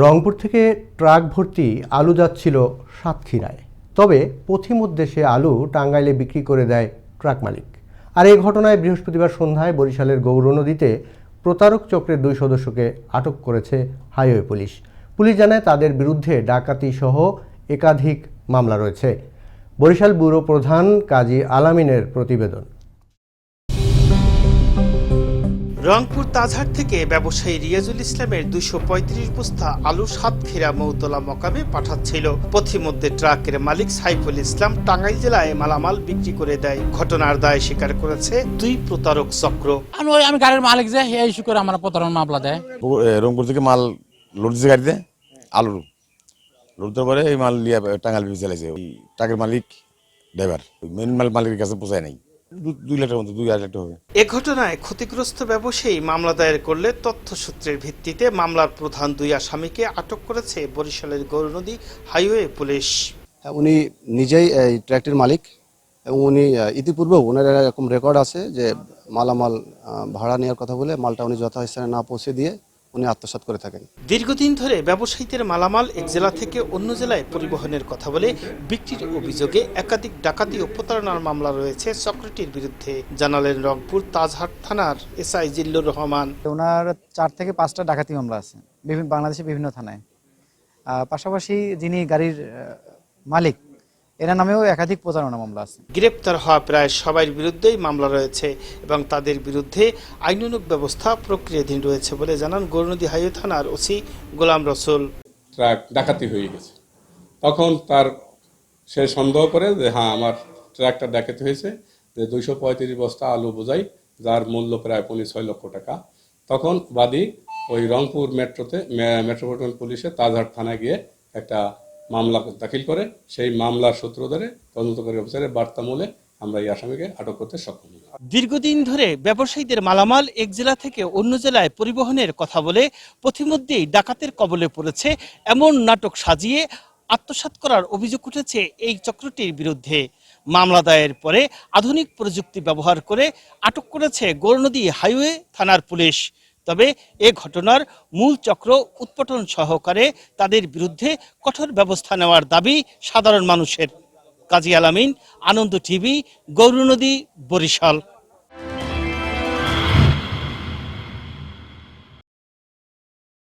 রংপুর থেকে ট্রাক ভর্তি আলু যাচ্ছিল সাতক্ষীরায়। তবে পথিমধ্যে সে আলু টাঙ্গাইলে বিক্রি করে দেয় ট্রাক মালিক। আর এই ঘটনায় বৃহস্পতিবার সন্ধ্যায় বরিশালের গৌর নদীতে প্রতারক চক্রের দুই সদস্যকে আটক করেছে হাইওয়ে পুলিশ। পুলিশ জানায় তাদের বিরুদ্ধে ডাকাতি সহ একাধিক মামলা রয়েছে। বরিশাল ব্যুরো প্রধান কাজী আলামিনের প্রতিবেদন। রংপুর তাজহাট থেকে ব্যবসায়ী রিয়াজুল ইসলামের দুশো পঁয়ত্রিশ বস্তা আলু সাতক্ষীরা মৌতলা মকামে পাঠাচ্ছিল। পথিমধ্যে ট্রাকের মালিক সাইফুল ইসলাম টাঙ্গাইল জেলায় মালামাল বিক্রি করে দেয়। ঘটনার দায় স্বীকার করেছে দুই প্রতারক চক্র। আমি ওই আমি গাড়ির মালিক যে এই ইস্যু করে আমার প্রতারণ মামলা দেয়। রংপুর থেকে মাল লোড দিচ্ছে গাড়িতে আলুর। লোড দেওয়ার পরে এই মাল নিয়ে টাঙ্গাল বিপি চালাইছে। ওই ট্রাকের মালিক ড্রাইভার। মেন মাল মালিকের কাছে পৌঁছায় নাই। দুই লাখ মতো দুই আড়াই লাখ হবে। এ ঘটনায় ক্ষতিগ্রস্ত ব্যবসায়ী মামলা দায়ের করলে তথ্যসূত্রের ভিত্তিতে মামলার প্রধান দুই আসামিকে আটক করেছে বরিশালের গৌরনদী হাইওয়ে পুলিশ। উনি নিজেই এই ট্র্যাক্টরের মালিক এবং উনি আহ, ইতিপূর্বেও ওনার এরকম রেকর্ড আছে যে মালামাল ভাড়া নেওয়ার কথা বলে মালটা উনি যথাস্থানে না পৌঁছে দিয়ে উনি আত্মসাৎ করে থাকেন। দীর্ঘদিন ধরে ব্যবসায়ীদের মালামাল এক জেলা থেকে অন্য জেলায় পরিবহনের কথা বলে বিক্রির অভিযোগে একাধিক ডাকাতি ও প্রতারণার মামলা রয়েছে চক্রটির বিরুদ্ধে। জানালেন রংপুর তাজহাট থানার এসআই জিল্লুর রহমান। ওনার চার থেকে পাঁচটা ডাকাতি মামলা আছে বিভিন্ন বাংলাদেশের বিভিন্ন থানায়। পাশাপাশি যিনি গাড়ির মালিক এনার নামেও একাধিক প্রতারণা মামলা আছে। গ্রেপ্তার হওয়া প্রায় সবার বিরুদ্ধেই মামলা রয়েছে এবং তাদের বিরুদ্ধে আইনানুগ ব্যবস্থা প্রক্রিয়াধীন রয়েছে বলে জানান গৌরনদী হাইওয়ে থানার ওসি গোলাম রসুল। ট্রাক ডাকাতি হয়ে গেছে। তখন তার সে সন্দেহ করে যে হ্যাঁ আমার ট্রাকটা ডাকাতি হয়েছে। যে দুইশো পঁয়ত্রিশ বস্তা আলু বোঝাই যার মূল্য প্রায় পৌনে ছয় লক্ষ টাকা। তখন বাদী ওই রংপুর মেট্রোতে মেট্রোপলিটন পুলিশে তাজহাট থানায় গিয়ে একটা মামলা দাখিল করে, সেই মামলার সূত্র ধরে তদন্তকারী অফিসারের বার্তামূলে আমরা এই আসামিকে আটক করতে সক্ষম হই দীর্ঘদিন ধরে ব্যবসায়ীদের মালামাল এক জেলা থেকে অন্য জেলায় পরিবহনের কথা বলে পথিমধ্যেই ডাকাতের কবলে পড়েছে এমন নাটক সাজিয়ে আত্মসাৎ করার অভিযোগ উঠেছে এই চক্রটির বিরুদ্ধে। মামলা দায়ের পরে আধুনিক প্রযুক্তি ব্যবহার করে আটক করেছে গৌরনদী হাইওয়ে থানার পুলিশ। তবে এ ঘটনার মূল চক্র উৎপটন সহকারে তাদের বিরুদ্ধে কঠোর ব্যবস্থা নেওয়ার দাবি সাধারণ মানুষের। কাজী আলামিন, আনন্দ টিভি, গৌরনদী, বরিশাল।